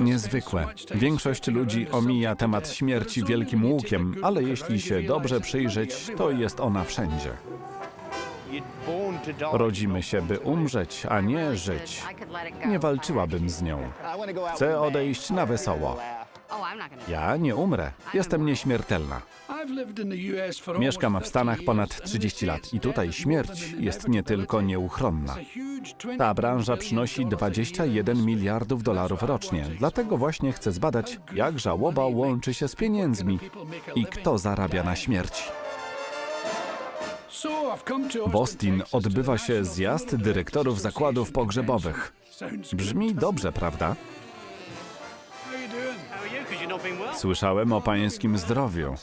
Niezwykłe. Większość ludzi omija temat śmierci wielkim łukiem, ale jeśli się dobrze przyjrzeć, to jest ona wszędzie. Rodzimy się, by umrzeć, a nie żyć. Nie walczyłabym z nią. Chcę odejść na wesoło. Ja nie umrę. Jestem nieśmiertelna. Mieszkam w Stanach ponad 30 lat i tutaj śmierć jest nie tylko nieuchronna. Ta branża przynosi 21 miliardów dolarów rocznie. Dlatego właśnie chcę zbadać, jak żałoba łączy się z pieniędzmi i kto zarabia na śmierci. W Austin odbywa się zjazd dyrektorów zakładów pogrzebowych. Brzmi dobrze, prawda? Słyszałem o pańskim zdrowiu.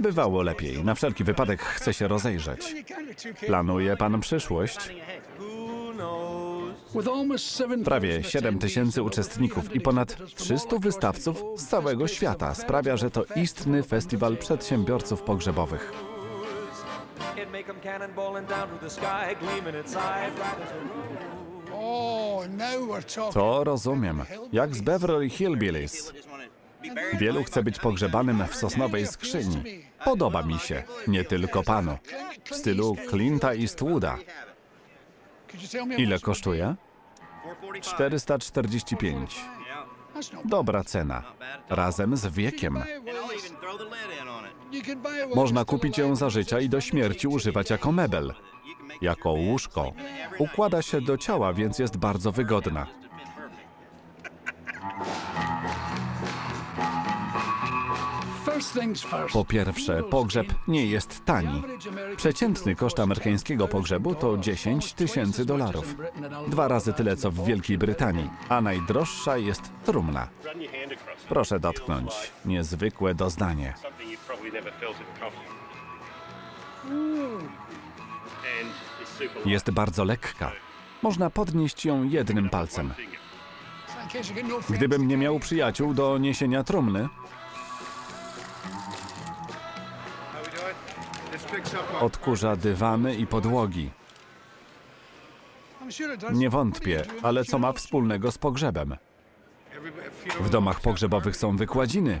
Bywało lepiej. Na wszelki wypadek chcę się rozejrzeć. Planuje pan przyszłość? Prawie 7 tysięcy uczestników i ponad 300 wystawców z całego świata sprawia, że to istny festiwal przedsiębiorców pogrzebowych. Talking. To rozumiem. Jak z Beverly Hillbillies. Wielu chce być pogrzebanym w sosnowej skrzyni. Podoba mi się. Nie tylko panu. W stylu Clint'a me how Ile kosztuje? 445. That's not Dobra cena. Razem z wiekiem. Można kupić ją za życia i do śmierci używać jako mebel. Jako łóżko. Układa się do ciała, więc jest bardzo wygodna. Po pierwsze, pogrzeb nie jest tani. Przeciętny koszt amerykańskiego pogrzebu to 10 tysięcy dolarów. Dwa razy tyle co w Wielkiej Brytanii, a najdroższa jest trumna. Proszę dotknąć. Niezwykłe doznanie. Jest bardzo lekka. Można podnieść ją jednym palcem. No. Gdybym nie miał przyjaciół do niesienia trumny, odkurza dywany i podłogi. Nie wątpię, ale co ma wspólnego z pogrzebem? W domach pogrzebowych są wykładziny.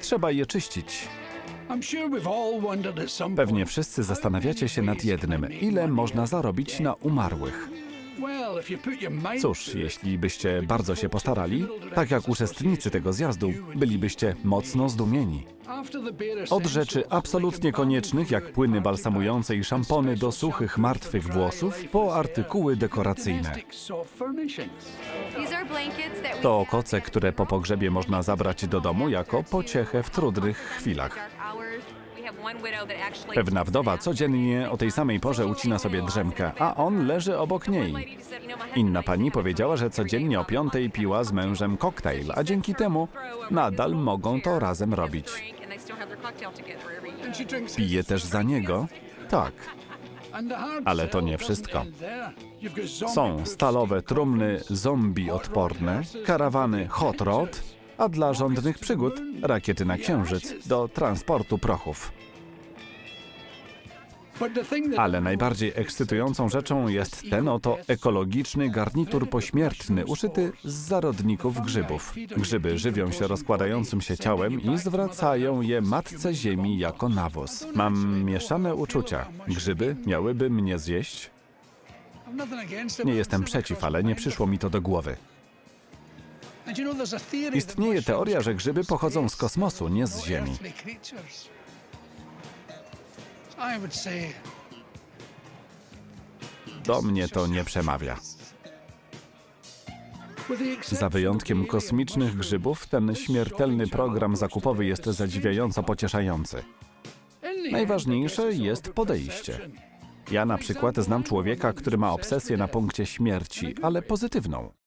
Trzeba je czyścić. Pewnie wszyscy zastanawiacie się nad jednym: ile można zarobić na umarłych? Cóż, jeśli byście bardzo się postarali, tak jak uczestnicy tego zjazdu, bylibyście mocno zdumieni. Od rzeczy absolutnie koniecznych, jak płyny balsamujące i szampony, do suchych, martwych włosów, po artykuły dekoracyjne. To koce, które po pogrzebie można zabrać do domu jako pociechę w trudnych chwilach. Pewna wdowa codziennie o tej samej porze ucina sobie drzemkę, a on leży obok niej. Inna pani powiedziała, że codziennie o piątej piła z mężem koktajl, a dzięki temu nadal mogą to razem robić. Pije też za niego? Tak. Ale to nie wszystko. Są stalowe trumny zombie odporne, karawany hot rod, a dla rządnych przygód rakiety na księżyc do transportu prochów. Ale najbardziej ekscytującą rzeczą jest ten oto ekologiczny garnitur pośmiertny uszyty z zarodników grzybów. Grzyby żywią się rozkładającym się ciałem i zwracają je matce ziemi jako nawóz. Mam mieszane uczucia. Grzyby miałyby mnie zjeść? Nie jestem przeciw, ale nie przyszło mi to do głowy. Istnieje teoria, że grzyby pochodzą z kosmosu, nie z Ziemi. Do mnie to nie przemawia. Za wyjątkiem kosmicznych grzybów, ten śmiertelny program zakupowy jest zadziwiająco pocieszający. Najważniejsze jest podejście. Ja na przykład znam człowieka, który ma obsesję na punkcie śmierci, ale pozytywną.